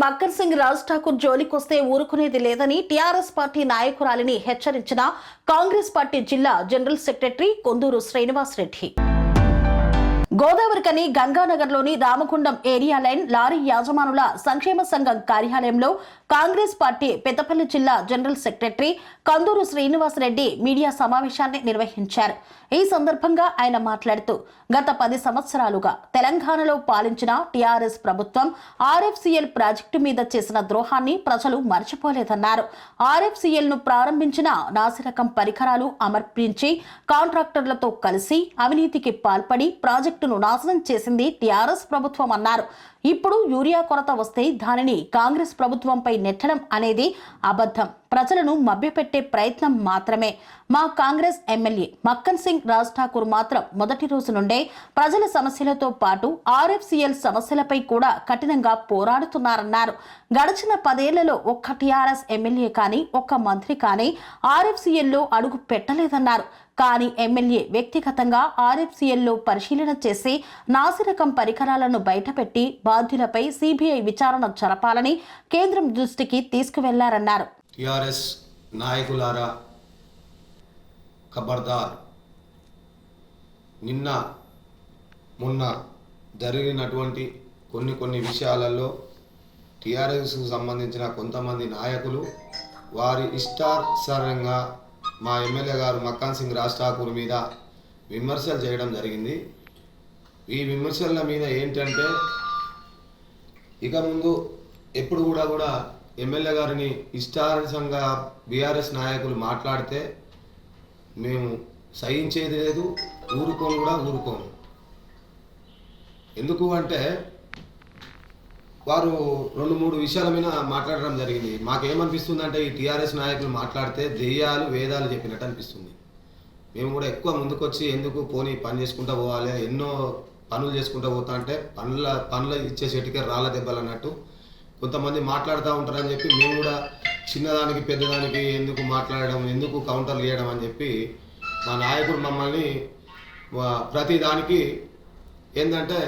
మక్కర్ సింగ్ రాజ్ ఠాకూర్ జోలికొస్తే ఊరుకునేది లేదని TRS party నాయకురాలిని హెచ్చరించిన కాంగ్రెస్ పార్టీ జిల్లా జనరల్ సెక్రటరీ కొందూరు శ్రీనివాసరెడ్డి గోదావరికని గంగానగర్లోని రామగుండం ఏరియా లైన్ లారీ యాజమానుల సంక్షేమ సంఘం కార్యాలయంలో కాంగ్రెస్ పార్టీ పెద్దపల్లి జిల్లా general secretary Kanduru Srinivasa Reddy media సమావేశాన్ని నిర్వహించారు ఈ సందర్భంగా ఆయన మాట్లాడుతూ గత పది సంవత్సరాలుగా తెలంగాణలో పాలించిన టీఆర్ఎస్ ప్రభుత్వం ఆర్ఎఫ్సిఎల్ ప్రాజెక్టు మీద చేసిన ద్రోహాన్ని ప్రజలు మర్చిపోలేదన్నారు ఆర్ఎఫ్సిఎల్ ను ప్రారంభించిన నాసిరకం పరికరాలు అమర్పించి కాంట్రాక్టర్లతో కలిసి అవినీతికి పాల్పడి ప్రాజెక్టును నాశనం చేసింది టీఆర్ఎస్ ప్రభుత్వం అన్నారు ఇప్పుడు యూరియా కొరత వస్తే దానిని కాంగ్రెస్ ప్రభుత్వంపై నెట్టడం అనేది అబద్ధం ప్రజలను మభ్యపెట్టే ప్రయత్నం మాత్రమే మా కాంగ్రెస్ ఎమ్మెల్యే మక్కన్ సింగ్ రాజ్ ఠాకూర్ మాత్రం మొదటి రోజు నుండే ప్రజల సమస్యలతో పాటు ఆర్ఎఫ్సిఎల్ సమస్యలపై కూడా కఠినంగా పోరాడుతున్నారన్నారు గడిచిన పదేళ్లలో ఒక్క టీఆర్ఎస్ ఎమ్మెల్యే కానీ ఒక్క మంత్రి కానీ ఆర్ఎఫ్సిఎల్లో అడుగు పెట్టలేదన్నారు కానీ ఎమ్మెల్యే వ్యక్తిగతంగా ఆర్ఎఫ్సిఎల్లో పరిశీలన చేసి నాసిరకం పరికరాలను బయటపెట్టి బాధ్యులపై సిబిఐ విచారణ జరపాలని కేంద్రం దృష్టికి తీసుకువెళ్లారన్నారు నాయకులారా ఖబర్దార్ నిన్న మొన్న జరిగినటువంటి కొన్ని కొన్ని విషయాలలో టీఆర్ఎస్కు సంబంధించిన కొంతమంది నాయకులు వారి ఇష్టానుసారంగా మా ఎమ్మెల్యే గారు మక్కాన్ సింగ్ రాజ్ ఠాకూర్ మీద విమర్శలు చేయడం జరిగింది ఈ విమర్శల మీద ఏంటంటే ఇక ముందు ఎప్పుడు కూడా కూడా ఎమ్మెల్యే గారిని ఇష్టానుసంగా బీఆర్ఎస్ నాయకులు మాట్లాడితే మేము సహించేది లేదు ఊరుకోను కూడా ఊరుకోము ఎందుకు అంటే వారు రెండు మూడు విషయాల మీద మాట్లాడడం జరిగింది మాకేమనిపిస్తుంది అంటే ఈ టీఆర్ఎస్ నాయకులు మాట్లాడితే దెయ్యాలు వేదాలు చెప్పినట్టు అనిపిస్తుంది మేము కూడా ఎక్కువ ముందుకొచ్చి ఎందుకు పోనీ పని చేసుకుంటూ పోవాలి ఎన్నో పనులు చేసుకుంటూ పోతా అంటే పనుల పనులు ఇచ్చే చెట్టుకే రాళ్ళ దెబ్బలు అన్నట్టు కొంతమంది మాట్లాడుతూ ఉంటారని చెప్పి మేము కూడా చిన్నదానికి పెద్దదానికి ఎందుకు మాట్లాడడం ఎందుకు కౌంటర్లు వేయడం అని చెప్పి మా నాయకుడు మమ్మల్ని ప్రతి దానికి ఏంటంటే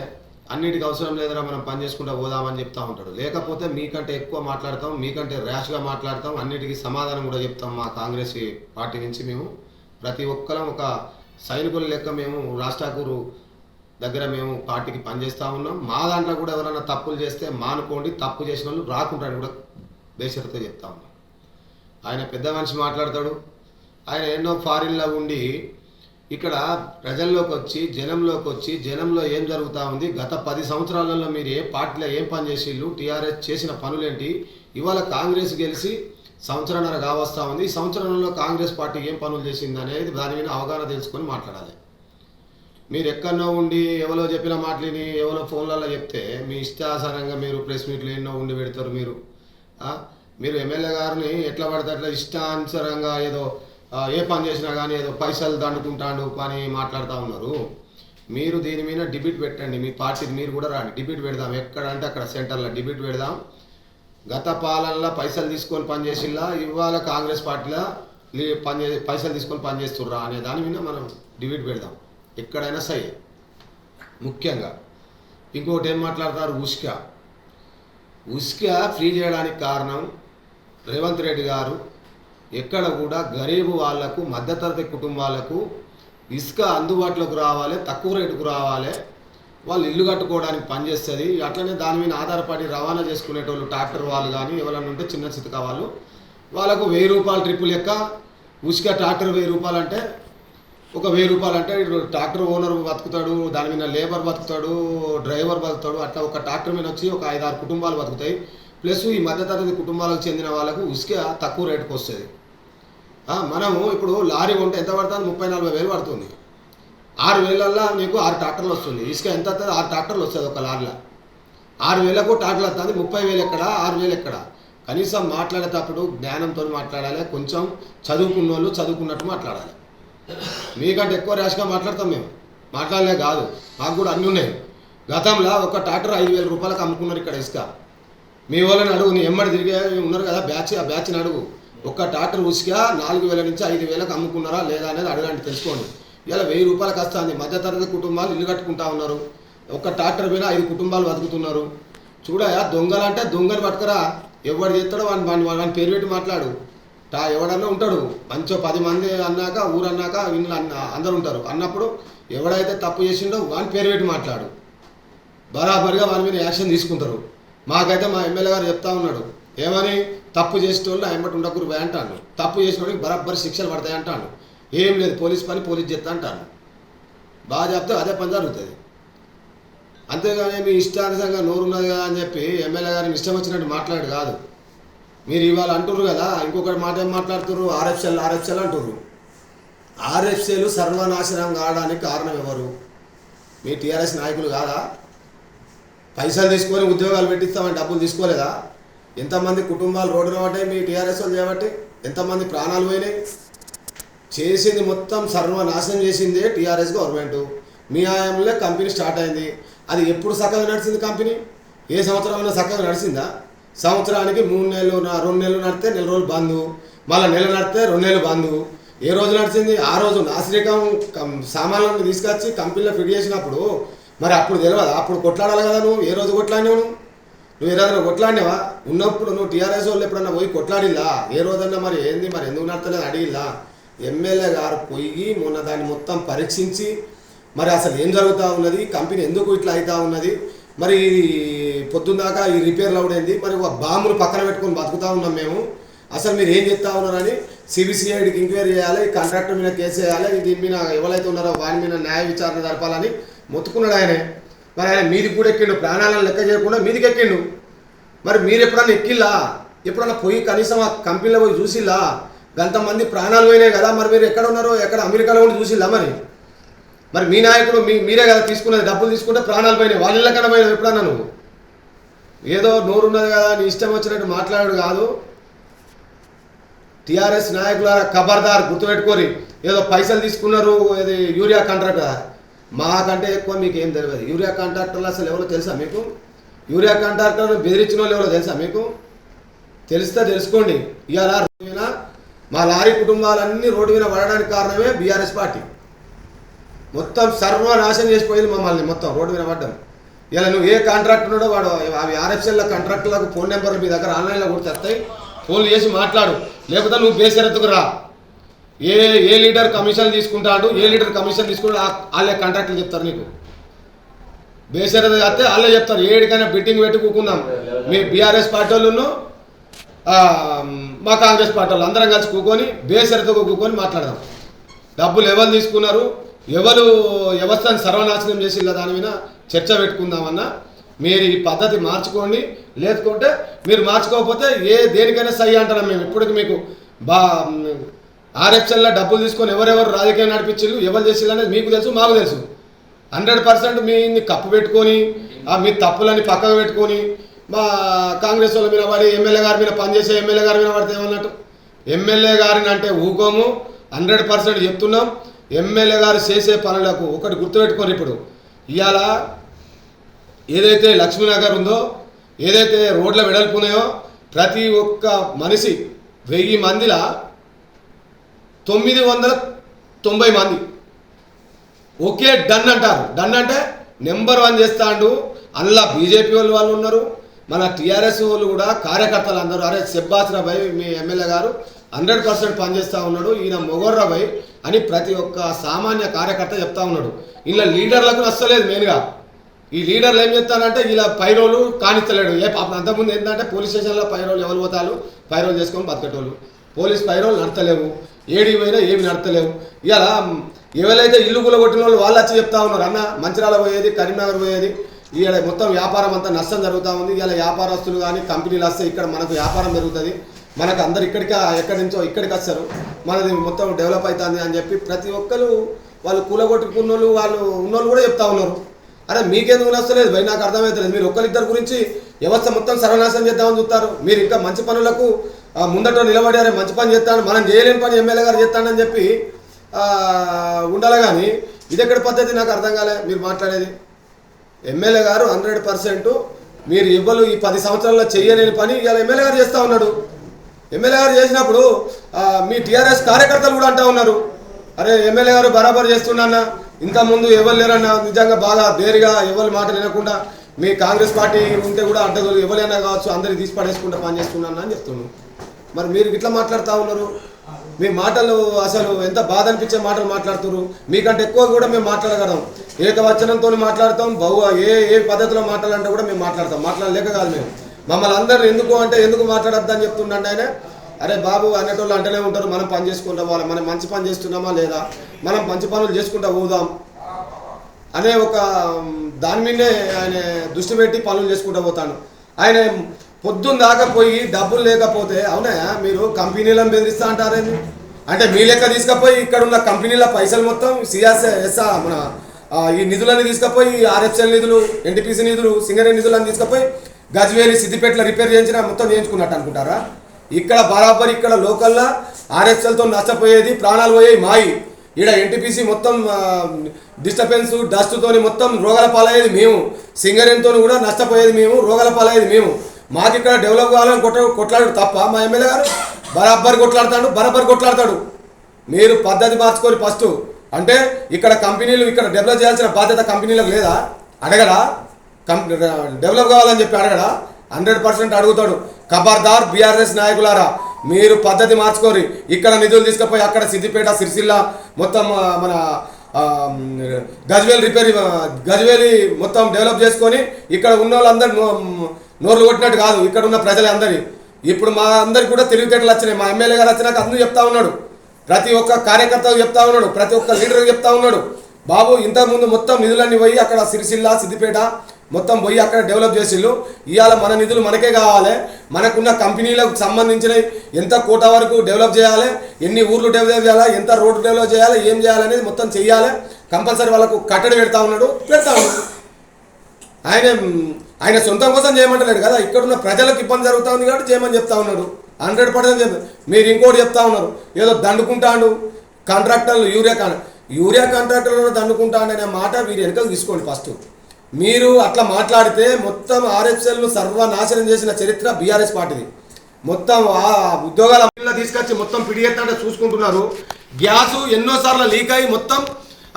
అన్నిటికి అవసరం లేదురా మనం పని చేసుకుంటా పోదామని చెప్తా ఉంటాడు లేకపోతే మీకంటే ఎక్కువ మాట్లాడతాం మీకంటే ర్యాష్గా మాట్లాడతాం అన్నిటికీ సమాధానం కూడా చెప్తాం మా కాంగ్రెస్ పార్టీ నుంచి మేము ప్రతి ఒక్కరం ఒక సైనికుల లెక్క మేము రాష్ట్రాకూరు దగ్గర మేము పార్టీకి పనిచేస్తూ ఉన్నాం మా దాంట్లో కూడా ఎవరైనా తప్పులు చేస్తే మానుకోండి తప్పు చేసిన వాళ్ళు రాకుండా కూడా బేషరతో చెప్తా ఉన్నాం ఆయన పెద్ద మనిషి మాట్లాడతాడు ఆయన ఎన్నో ఫారిన్లో ఉండి ఇక్కడ ప్రజల్లోకి వచ్చి జనంలోకి వచ్చి జనంలో ఏం జరుగుతూ ఉంది గత పది సంవత్సరాలలో మీరు ఏ పార్టీలో ఏం పని చేసిళ్ళు టీఆర్ఎస్ చేసిన పనులేంటి ఇవాళ కాంగ్రెస్ గెలిచి సంవత్సరన్నర కావస్తా ఉంది ఈ సంవత్సరంలో కాంగ్రెస్ పార్టీ ఏం పనులు చేసింది అనేది దాని మీద అవగాహన తెలుసుకొని మాట్లాడాలి మీరు ఎక్కడో ఉండి ఎవరో చెప్పిన మాటలని ఎవరో ఫోన్లలో చెప్తే మీ ఇష్టాసారంగా మీరు ప్రెస్ మీట్లు ఎన్నో ఉండి పెడతారు మీరు మీరు ఎమ్మెల్యే గారిని ఎట్లా పడితే అట్లా ఇష్టానుసారంగా ఏదో ఏ పని చేసినా కానీ ఏదో పైసలు దండుకుంటాడు పని మాట్లాడుతూ ఉన్నారు మీరు దీని మీద డిబిట్ పెట్టండి మీ పార్టీకి మీరు కూడా రాండి డిబిట్ పెడదాం ఎక్కడ అంటే అక్కడ సెంటర్లో డిబిట్ పెడదాం గత పాలనలో పైసలు తీసుకొని పనిచేసిల్లా ఇవాళ కాంగ్రెస్ పార్టీలో పని పైసలు తీసుకొని పనిచేస్తుర్రా అనే దాని మీద మనం డిబిట్ పెడదాం ఎక్కడైనా సరే ముఖ్యంగా ఇంకొకటి ఏం మాట్లాడతారు ఉష్క ఉష్క ఫ్రీ చేయడానికి కారణం రేవంత్ రెడ్డి గారు ఎక్కడ కూడా గరీబు వాళ్లకు మధ్యతరగతి కుటుంబాలకు ఇసుక అందుబాటులోకి రావాలి తక్కువ రేటుకు రావాలి వాళ్ళు ఇల్లు కట్టుకోవడానికి పనిచేస్తుంది అట్లనే దాని మీద ఆధారపడి రవాణా చేసుకునేటోళ్ళు ట్రాక్టర్ వాళ్ళు కానీ ఎవరైనా ఉంటే చిన్న చితక వాళ్ళు వాళ్ళకు వెయ్యి రూపాయలు ట్రిప్పు లెక్క ఉసుక ట్రాక్టర్ వెయ్యి రూపాయలు అంటే ఒక వెయ్యి రూపాయలు అంటే ట్రాక్టర్ ఓనర్ బతుకుతాడు దాని మీద లేబర్ బతుకుతాడు డ్రైవర్ బతుకుతాడు అట్లా ఒక ట్రాక్టర్ మీద వచ్చి ఒక ఐదారు కుటుంబాలు బతుకుతాయి ప్లస్ ఈ మధ్యతరగతి కుటుంబాలకు చెందిన వాళ్ళకు ఉసుక తక్కువ రేటుకు వస్తుంది మనము ఇప్పుడు లారీ కొంటే ఎంత పడుతుంది ముప్పై నలభై వేలు పడుతుంది ఆరు వేలల్లో మీకు ఆరు ట్రాక్టర్లు వస్తుంది ఇసుక ఎంత అవుతుంది ఆరు ట్రాక్టర్లు వస్తుంది ఒక లారీలో ఆరు వేలకు ట్రాక్టర్లు వస్తుంది ముప్పై వేలు ఎక్కడ ఆరు వేలు ఎక్కడ కనీసం మాట్లాడేటప్పుడు జ్ఞానంతో మాట్లాడాలి కొంచెం చదువుకున్న వాళ్ళు చదువుకున్నట్టు మాట్లాడాలి మీకంటే ఎక్కువ ర్యాష్గా మాట్లాడతాం మేము మాట్లాడలే కాదు మాకు కూడా అన్నీ ఉన్నాయి గతంలో ఒక ట్రాక్టర్ ఐదు వేల రూపాయలకు అమ్ముకున్నారు ఇక్కడ ఇసుక మీ వాళ్ళని అడుగు నీ ఎమ్మడి తిరిగే ఉన్నారు కదా బ్యాచ్ ఆ బ్యాచ్ని అడుగు ఒక ట్రాక్టర్ ఉసిక నాలుగు వేల నుంచి ఐదు వేలకు అమ్ముకున్నారా లేదా అనేది అడగండి తెలుసుకోండి ఇలా వెయ్యి రూపాయలకు వస్తుంది మధ్యతరగతి కుటుంబాలు ఇల్లు కట్టుకుంటా ఉన్నారు ఒక ట్రాక్టర్ మీద ఐదు కుటుంబాలు బతుకుతున్నారు చూడయా దొంగలంటే దొంగని పట్టుకురా ఎవడు చేస్తాడు వాడిని వాడి వాడిని పేరు పెట్టి మాట్లాడు టా ఎవడన్నా ఉంటాడు మంచిగా పది మంది అన్నాక ఊరన్నాక వీళ్ళు అన్న అందరు ఉంటారు అన్నప్పుడు ఎవడైతే తప్పు చేసిండో వాడిని పేరు పెట్టి మాట్లాడు బరాబర్గా వాళ్ళ మీద యాక్షన్ తీసుకుంటారు మాకైతే మా ఎమ్మెల్యే గారు చెప్తా ఉన్నాడు ఏమని తప్పు చేసిన వాళ్ళు ఆయమ్మటి ఉండకూరు అంటాను తప్పు చేసిన వాడికి బరాబర్ శిక్షలు పడతాయి అంటాను ఏం లేదు పోలీస్ పని పోలీస్ చేస్తా అంటాను బాగా చెప్తే అదే పని జరుగుతుంది అంతేగాని మీ ఇష్టానుసంగా నోరున్నది కదా అని చెప్పి ఎమ్మెల్యే గారిని ఇష్టం వచ్చినట్టు మాట్లాడు కాదు మీరు ఇవాళ అంటుర్రు కదా ఇంకొకటి మాట ఏం మాట్లాడుతున్నారు ఆర్ఎఫ్సెల్ ఆర్ఎఫ్సెల్ అంటుర్రు ఆర్ఎఫ్సీలు సర్వనాశనం కావడానికి కారణం ఎవరు మీ టీఆర్ఎస్ నాయకులు కాదా పైసలు తీసుకొని ఉద్యోగాలు పెట్టిస్తామని డబ్బులు తీసుకోలేదా ఎంతమంది కుటుంబాలు రోడ్డు రావటే మీ టీఆర్ఎస్ వాళ్ళు చేయబట్టి ఎంతమంది ప్రాణాలు పోయినాయి చేసింది మొత్తం సర్వనాశనం చేసిందే టీఆర్ఎస్ గవర్నమెంట్ మీ ఆయంలో కంపెనీ స్టార్ట్ అయింది అది ఎప్పుడు సక్కగా నడిచింది కంపెనీ ఏ అయినా సక్కగా నడిచిందా సంవత్సరానికి మూడు నెలలు రెండు నెలలు నడితే నెల రోజులు బంద్ మళ్ళీ నెల నడితే రెండు నెలలు బంద్ ఏ రోజు నడిచింది ఆ రోజు నాసిరికం సామాన్లను తీసుకొచ్చి కంపెనీలో ఫిట్ చేసినప్పుడు మరి అప్పుడు తెలియదు అప్పుడు కొట్లాడాలి కదా నువ్వు ఏ రోజు కొట్లాడినావు నువ్వు నువ్వు ఏదైనా కొట్లాడినవా ఉన్నప్పుడు నువ్వు టీఆర్ఎస్ వాళ్ళు ఎప్పుడన్నా పోయి కొట్లాడిల్లా ఏ రోజన్నా మరి ఏంది మరి ఎందుకు నడతలేదు అడిగిల్లా ఎమ్మెల్యే గారు పోయి మొన్న దాన్ని మొత్తం పరీక్షించి మరి అసలు ఏం జరుగుతూ ఉన్నది కంపెనీ ఎందుకు ఇట్లా అవుతా ఉన్నది మరి పొద్దున్నాకా ఈ రిపేర్లు అవడైంది మరి ఒక బాంబును పక్కన పెట్టుకొని బతుకుతూ ఉన్నాం మేము అసలు మీరు ఏం చెప్తా ఉన్నారని సిబిసిఐడికి ఎంక్వైరీ చేయాలి కాంట్రాక్టర్ మీద కేసు చేయాలి దీని మీద ఎవరైతే ఉన్నారో వారి మీద న్యాయ విచారణ జరపాలని మొత్తుకున్నాడు ఆయనే మరి ఆయన మీదికి కూడా ఎక్కిండు ప్రాణాలను లెక్క చేయకుండా మీదికి ఎక్కిండు మరి మీరు ఎప్పుడన్నా ఎక్కిల్లా ఎప్పుడన్నా పోయి కనీసం ఆ కంపెనీలో పోయి చూసిల్లా గంతమంది ప్రాణాలు పోయినాయి కదా మరి మీరు ఎక్కడ ఉన్నారో ఎక్కడ అమెరికాలో కూడా చూసిల్లా మరి మరి మీ నాయకుడు మీ మీరే కదా తీసుకున్నది డబ్బులు తీసుకుంటే ప్రాణాలు పోయినాయి వాళ్ళ కన్నా పోయినావు ఎప్పుడన్నా నువ్వు ఏదో ఉన్నది కదా నీ ఇష్టం వచ్చినట్టు మాట్లాడాడు కాదు టీఆర్ఎస్ నాయకుల ఖబర్దార్ గుర్తుపెట్టుకొని ఏదో పైసలు తీసుకున్నారు ఏది యూరియా కాంట్రాక్ట్ కదా మాకంటే ఎక్కువ మీకు ఏం తెలియదు యూరియా కాంట్రాక్టర్లు అసలు ఎవరో తెలుసా మీకు యూరియా కాంట్రాక్టర్ బెదిరించిన వాళ్ళు ఎవరో తెలుసా మీకు తెలిస్తే తెలుసుకోండి ఇవాళ మీద మా లారీ కుటుంబాలన్నీ రోడ్డు మీద పడడానికి కారణమే బీఆర్ఎస్ పార్టీ మొత్తం సర్వనాశం చేసిపోయింది మమ్మల్ని మొత్తం రోడ్డు మీద పడ్డం ఇలా నువ్వు ఏ కాంట్రాక్టర్ ఉన్నాడో వాడు అవి ఆర్ఎఫ్సీల కాంట్రాక్టర్లకు ఫోన్ నెంబర్లు మీ దగ్గర ఆన్లైన్లో కూడా తెస్తాయి ఫోన్లు చేసి మాట్లాడు లేకపోతే నువ్వు బేసరెత్తుకు రా ఏ ఏ లీటర్ కమిషన్ తీసుకుంటాడు ఏ లీటర్ కమిషన్ తీసుకుంటాడు వాళ్ళే కాంట్రాక్ట్లు చెప్తారు నీకు బేసర చేస్తే వాళ్ళే చెప్తారు ఏడికైనా బిట్టింగ్ పెట్టుకుందాం మీ బీఆర్ఎస్ పార్టీ వాళ్ళను మా కాంగ్రెస్ పార్టీ వాళ్ళు అందరం కలిసి కూకొని బేసరితో కూకొని మాట్లాడదాం డబ్బులు ఎవరు తీసుకున్నారు ఎవరు వ్యవస్థను సర్వనాశనం చేసి ఇలా దాని మీద చర్చ పెట్టుకుందామన్నా మీరు ఈ పద్ధతి మార్చుకోండి లేకుంటే మీరు మార్చుకోకపోతే ఏ దేనికైనా సై అంటారా మేము ఇప్పటికి మీకు బా ఆర్ఎఫ్ఎల్లో డబ్బులు తీసుకొని ఎవరెవరు రాజకీయం నడిపించారు ఎవరు చేసిల్లు అనేది మీకు తెలుసు మాకు తెలుసు హండ్రెడ్ పర్సెంట్ మీ కప్పు పెట్టుకొని మీ తప్పులని పక్కకు పెట్టుకొని మా కాంగ్రెస్ వాళ్ళ మీద పడి ఎమ్మెల్యే గారి మీద పనిచేసే ఎమ్మెల్యే గారి మీద పడితే ఏమన్నట్టు ఎమ్మెల్యే గారిని అంటే ఊకోము హండ్రెడ్ పర్సెంట్ చెప్తున్నాం ఎమ్మెల్యే గారు చేసే పనులకు ఒకటి గుర్తుపెట్టుకోండి ఇప్పుడు ఇవాళ ఏదైతే లక్ష్మీనగర్ ఉందో ఏదైతే రోడ్ల వెడల్పున్నాయో ప్రతి ఒక్క మనిషి వెయ్యి మందిలా తొమ్మిది వందల తొంభై మంది ఒకే డన్ అంటారు డన్ అంటే నెంబర్ వన్ చేస్తాడు అందులో బీజేపీ వాళ్ళు వాళ్ళు ఉన్నారు మన టీఆర్ఎస్ వాళ్ళు కూడా కార్యకర్తలు అందరూ అరే సెబ్బాస్ మీ ఎమ్మెల్యే గారు హండ్రెడ్ పర్సెంట్ పనిచేస్తూ ఉన్నాడు ఈయన మొగర్రాబాయ్ అని ప్రతి ఒక్క సామాన్య కార్యకర్త చెప్తా ఉన్నాడు ఇలా లీడర్లకు నచ్చలేదు మెయిన్గా ఈ లీడర్లు ఏం చెప్తానంటే ఇలా పైరోలు కానిస్తలేడు ఏ పాపం అంతకుముందు ఏంటంటే పోలీస్ స్టేషన్లో పైరోలు ఎవరు పోతారు పైరోలు చేసుకొని బతకటోళ్ళు పోలీస్ పైరోలు నడతలేవు ఏడి పోయినా ఏమి నడతలేవు ఇలా ఎవరైతే ఇల్లు కూలగొట్టిన వాళ్ళు వాళ్ళు వచ్చి చెప్తా ఉన్నారు అన్న మంచిరాల పోయేది కరీంనగర్ పోయేది ఇక్కడ మొత్తం వ్యాపారం అంతా నష్టం జరుగుతూ ఉంది ఇలా వ్యాపారస్తులు కానీ కంపెనీలు వస్తే ఇక్కడ మనకు వ్యాపారం జరుగుతుంది మనకు అందరు ఇక్కడికి ఎక్కడి నుంచో ఇక్కడికి వస్తారు మనది మొత్తం డెవలప్ అవుతుంది అని చెప్పి ప్రతి ఒక్కరు వాళ్ళు కూలగొట్టుకున్న వాళ్ళు వాళ్ళు ఉన్నోళ్ళు కూడా చెప్తా ఉన్నారు అరే మీకెందుకు నచ్చలేదు భయ నాకు అర్థమవుతలేదు మీరు ఒక్కరిద్దరి గురించి వ్యవస్థ మొత్తం సర్వనాశనం చేద్దామని చూస్తారు మీరు ఇంకా మంచి పనులకు ముందట నిలబడారే మంచి పని చేస్తాను మనం చేయలేని పని ఎమ్మెల్యే గారు చేస్తానని చెప్పి ఉండాలి కానీ ఇది ఎక్కడ పద్ధతి నాకు అర్థం కాలే మీరు మాట్లాడేది ఎమ్మెల్యే గారు హండ్రెడ్ పర్సెంట్ మీరు ఇవ్వలు ఈ పది సంవత్సరాల్లో చేయలేని పని ఇవాళ ఎమ్మెల్యే గారు చేస్తూ ఉన్నాడు ఎమ్మెల్యే గారు చేసినప్పుడు మీ టీఆర్ఎస్ కార్యకర్తలు కూడా అంటూ ఉన్నారు అరే ఎమ్మెల్యే గారు బరాబర్ చేస్తున్నా ఇంతకుముందు ముందు ఎవరు లేరన్నా నిజంగా బాగా దేరిగా ఎవరు మాట వినకుండా మీ కాంగ్రెస్ పార్టీ ఉంటే కూడా అడ్డగోలు ఎవరైనా కావచ్చు అందరికి తీసి పడేసుకుంటా పనిచేస్తున్నా అని చెప్తున్నాను మరి మీరు ఇట్లా మాట్లాడుతూ ఉన్నారు మీ మాటలు అసలు ఎంత బాధ అనిపించే మాటలు మాట్లాడుతున్నారు మీకంటే ఎక్కువ కూడా మేము మాట్లాడగలం ఏకవచనంతో మాట్లాడతాం బహు ఏ ఏ పద్ధతిలో మాట్లాడాలంటే కూడా మేము మాట్లాడతాం మాట్లాడలేక కాదు మేము మమ్మల్ని అందరూ ఎందుకు అంటే ఎందుకు అని చెప్తుండండి ఆయన అరే బాబు అనేటోళ్ళు అంటేనే ఉంటారు మనం పని చేసుకుంటా వాళ్ళ మనం మంచి పని చేస్తున్నామా లేదా మనం మంచి పనులు చేసుకుంటా పోదాం అనే ఒక దాని మీదనే ఆయన దృష్టి పెట్టి పనులు చేసుకుంటా పోతాను ఆయన పొద్దున్న దాకా పోయి డబ్బులు లేకపోతే అవునా మీరు కంపెనీలను బెదిరిస్తా అంటారేంది అంటే మీ లెక్క తీసుకపోయి ఇక్కడ ఉన్న కంపెనీల పైసలు మొత్తం సిఆర్ఎస్ మన ఈ నిధులన్నీ తీసుకపోయి ఆర్ఎఫ్ఎల్ నిధులు ఎన్టీపీసీ నిధులు సింగరే నిధులను తీసుకపోయి గజ్వేలి సిద్దిపేటలో రిపేర్ చేయించిన మొత్తం చేయించుకున్నట్టు అనుకుంటారా ఇక్కడ బరాబర్ ఇక్కడ లోకల్లా ఆర్ఎఫ్ఎల్తో నష్టపోయేది ప్రాణాలు పోయేవి మాయి ఇక్కడ ఎన్టీపీసీ మొత్తం డిస్టర్బెన్స్ డస్ట్తో మొత్తం రోగాల పాలయ్యేది మేము సింగరేన్తో కూడా నష్టపోయేది మేము రోగాల పాలయ్యేది మేము మాకు ఇక్కడ డెవలప్ కావాలని కొట్ట కొట్లాడు తప్ప మా ఎమ్మెల్యే గారు బరాబర్ కొట్లాడతాడు బరాబర్ కొట్లాడతాడు మీరు పద్ధతి మార్చుకొని ఫస్ట్ అంటే ఇక్కడ కంపెనీలు ఇక్కడ డెవలప్ చేయాల్సిన బాధ్యత కంపెనీలకు లేదా అడగడా డెవలప్ కావాలని చెప్పి అడగడా హండ్రెడ్ పర్సెంట్ అడుగుతాడు ఖబర్దార్ బీఆర్ఎస్ నాయకులారా మీరు పద్ధతి మార్చుకోరు ఇక్కడ నిధులు తీసుకుపోయి అక్కడ సిద్దిపేట సిరిసిల్ల మొత్తం మన గజ్వేలి రిపేర్ గజ్వేలి మొత్తం డెవలప్ చేసుకొని ఇక్కడ ఉన్న వాళ్ళందరూ నోర్లు కొట్టినట్టు కాదు ఇక్కడ ఉన్న ప్రజలందరి ఇప్పుడు మా అందరికి కూడా తెలివితేటలు వచ్చినాయి మా ఎమ్మెల్యే గారు వచ్చినాక అందరూ చెప్తా ఉన్నాడు ప్రతి ఒక్క కార్యకర్త చెప్తా ఉన్నాడు ప్రతి ఒక్క లీడర్ చెప్తా ఉన్నాడు బాబు ఇంతకుముందు మొత్తం నిధులన్నీ పోయి అక్కడ సిరిసిల్ల సిద్దిపేట మొత్తం పోయి అక్కడ డెవలప్ చేసిళ్ళు ఇవాళ మన నిధులు మనకే కావాలి మనకున్న కంపెనీలకు సంబంధించిన ఎంత కోట వరకు డెవలప్ చేయాలి ఎన్ని ఊర్లు డెవలప్ చేయాలి ఎంత రోడ్డు డెవలప్ చేయాలి ఏం చేయాలనేది మొత్తం చేయాలి కంపల్సరీ వాళ్ళకు కట్టడి పెడతా ఉన్నాడు పెడతా ఉన్నాడు ఆయన ఆయన సొంతం కోసం చేయమంటలేడు కదా ఇక్కడ ఉన్న ప్రజలకు ఇబ్బంది జరుగుతూ ఉంది కాబట్టి చేయమని చెప్తా ఉన్నాడు హండ్రెడ్ పర్సెంట్ మీరు ఇంకోటి చెప్తా ఉన్నారు ఏదో దండుకుంటాడు కాంట్రాక్టర్లు యూరియా కాన్ యూరియా కాంట్రాక్టర్లను దండుకుంటాడు అనే మాట వీరి వెనుకలు తీసుకోండి ఫస్ట్ మీరు అట్లా మాట్లాడితే మొత్తం ఆర్ఎఫ్ఎల్ను సర్వనాశనం చేసిన చరిత్ర బీఆర్ఎస్ పార్టీది మొత్తం ఆ ఉద్యోగాల తీసుకొచ్చి మొత్తం పిడిఎత్తాడ చూసుకుంటున్నారు గ్యాసు ఎన్నోసార్లు లీక్ అయ్యి మొత్తం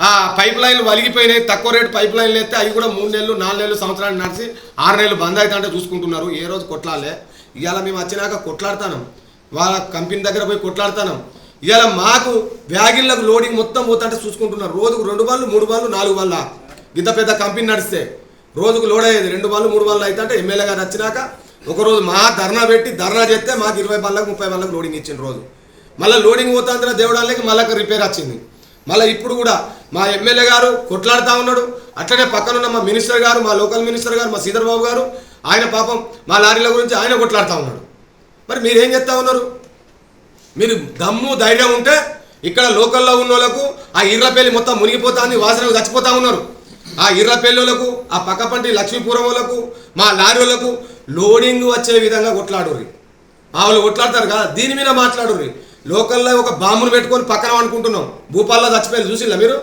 ఆ పైప్ లైన్లు వలిగిపోయినాయి తక్కువ రేటు పైప్ లైన్లు అయితే అవి కూడా మూడు నెలలు నాలుగు నెలలు సంవత్సరాలు నడిచి ఆరు నెలలు బంద్ అవుతాయంటే చూసుకుంటున్నారు ఏ రోజు కొట్లాలే ఇవాళ మేము వచ్చినాక కొట్లాడతాను వాళ్ళ కంపెనీ దగ్గర పోయి కొట్లాడతాను ఇవాళ మాకు వ్యాగిళ్ళకు లోడింగ్ మొత్తం పోతుంటే చూసుకుంటున్నారు రోజుకు రెండు బళ్ళు మూడు బళ్ళు నాలుగు వాళ్ళ ఇంత పెద్ద కంపెనీ నడిస్తే రోజుకు లోడ్ అయ్యేది రెండు బళ్ళు మూడు బళ్ళు అవుతుంటే ఎమ్మెల్యే గారు వచ్చినాక ఒకరోజు మా ధర్నా పెట్టి ధర్నా చేస్తే మాకు ఇరవై బాళ్ళకు ముప్పై బాళ్ళకు లోడింగ్ ఇచ్చింది రోజు మళ్ళీ లోడింగ్ పోతుంటే దేవుడానికి మళ్ళీ రిపేర్ వచ్చింది మళ్ళీ ఇప్పుడు కూడా మా ఎమ్మెల్యే గారు కొట్లాడుతూ ఉన్నాడు అట్లనే పక్కనున్న మా మినిస్టర్ గారు మా లోకల్ మినిస్టర్ గారు మా సీధర్బాబు గారు ఆయన పాపం మా లారీల గురించి ఆయన కొట్లాడుతూ ఉన్నాడు మరి మీరేం చేస్తూ ఉన్నారు మీరు దమ్ము ధైర్యం ఉంటే ఇక్కడ లోకల్లో ఉన్న వాళ్ళకు ఆ ఇర్రపల్లి మొత్తం మునిగిపోతాన్ని వాసనకు చచ్చిపోతా ఉన్నారు ఆ ఇర్రపల్లిలకు ఆ పక్కపంటి లక్ష్మీపురం వాళ్ళకు మా లారీలకు లోడింగ్ వచ్చే విధంగా కొట్లాడుర్రి వాళ్ళు కొట్లాడతారు కదా దీని మీద మాట్లాడుర్రి లోకల్లో ఒక బాంబును పెట్టుకొని పక్కన అనుకుంటున్నాం భూపాల్లో చచ్చిపోయారు చూసిల్లా మీరు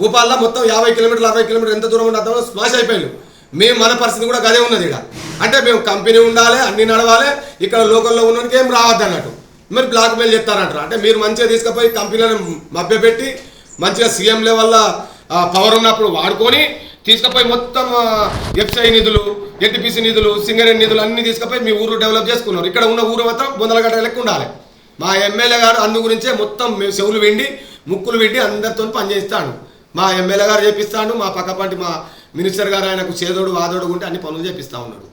భూపాల్లో మొత్తం యాభై కిలోమీటర్లు అరవై కిలోమీటర్లు ఎంత దూరం ఉండడం స్మాష్ అయిపోయారు మేము మన పరిస్థితి కూడా అదే ఉన్నది ఇక్కడ అంటే మేము కంపెనీ ఉండాలి అన్ని నడవాలి ఇక్కడ లోకల్లో ఉన్న ఏం రావద్దు అన్నట్టు మీరు బ్లాక్ మెయిల్ చెప్తారంటారు అంటే మీరు మంచిగా తీసుకుపోయి కంపెనీలను మభ్యపెట్టి మంచిగా సీఎం లెవెల్లో పవర్ ఉన్నప్పుడు వాడుకొని తీసుకుపోయి మొత్తం ఎఫ్సిఐ నిధులు ఎన్టీపీసీ నిధులు సింగరేణి నిధులు అన్ని తీసుకుపోయి మీ ఊరు డెవలప్ చేసుకున్నారు ఇక్కడ ఉన్న ఊరు మాత్రం బొందలగడ్డ లెక్క ఉండాలి మా ఎమ్మెల్యే గారు అందు గురించే మొత్తం మేము చెవులు వెండి ముక్కులు వెండి అందరితో పనిచేస్తాను మా ఎమ్మెల్యే గారు చేపిస్తాడు మా పక్కపంటి మా మినిస్టర్ గారు ఆయనకు చేదోడు వాదోడు ఉంటే అన్ని పనులు చేపిస్తూ ఉన్నాడు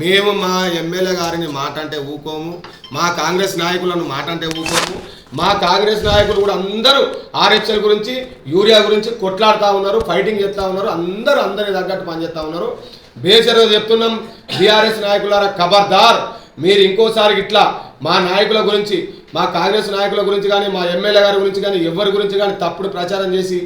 మేము మా ఎమ్మెల్యే గారిని మాట అంటే ఊకోము మా కాంగ్రెస్ నాయకులను మాట అంటే ఊకోము మా కాంగ్రెస్ నాయకులు కూడా అందరూ ఆర్ఎస్ఎల్ గురించి యూరియా గురించి కొట్లాడుతూ ఉన్నారు ఫైటింగ్ చేస్తూ ఉన్నారు అందరూ అందరి తగ్గట్టు పనిచేస్తూ ఉన్నారు బేసరో చెప్తున్నాం బీఆర్ఎస్ నాయకులారా ఖబర్దార్ మీరు ఇంకోసారి ఇట్లా మా నాయకుల గురించి మా కాంగ్రెస్ నాయకుల గురించి కానీ మా ఎమ్మెల్యే గారి గురించి కానీ ఎవరి గురించి కానీ తప్పుడు ప్రచారం చేసి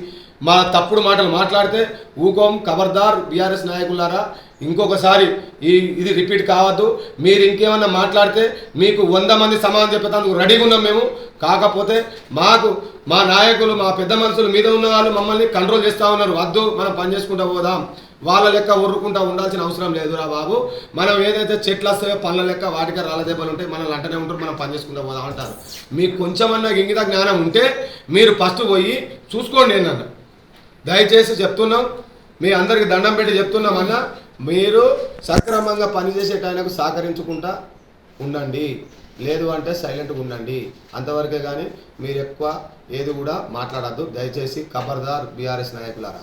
మా తప్పుడు మాటలు మాట్లాడితే ఊకోం ఖబర్దార్ బీఆర్ఎస్ నాయకులారా ఇంకొకసారి ఈ ఇది రిపీట్ కావద్దు మీరు ఇంకేమన్నా మాట్లాడితే మీకు వంద మంది సమాధానం చెప్పేందుకు రెడీగా ఉన్నాం మేము కాకపోతే మాకు మా నాయకులు మా పెద్ద మనుషులు మీద ఉన్న వాళ్ళు మమ్మల్ని కంట్రోల్ చేస్తూ ఉన్నారు వద్దు మనం పనిచేసుకుంటూ పోదాం వాళ్ళ లెక్క ఉర్రుకుంటా ఉండాల్సిన అవసరం లేదురా బాబు మనం ఏదైతే చెట్లు వస్తాయో పండ్ల లెక్క వాటికి రాళ్ళ ఉంటే మనల్ని అంటనే ఉంటారు మనం పనిచేసుకుంటూ పోదాం అంటారు మీకు కొంచెమన్నా ఇంగిత జ్ఞానం ఉంటే మీరు ఫస్ట్ పోయి చూసుకోండి ఏంటన్నా దయచేసి చెప్తున్నాం మీ అందరికి దండం పెట్టి చెప్తున్నాం అన్న మీరు సక్రమంగా పనిచేసే టైంకు సహకరించుకుంటా ఉండండి లేదు అంటే సైలెంట్గా ఉండండి అంతవరకే కానీ మీరు ఎక్కువ ఏది కూడా మాట్లాడద్దు దయచేసి ఖబర్దార్ బీఆర్ఎస్ నాయకులారా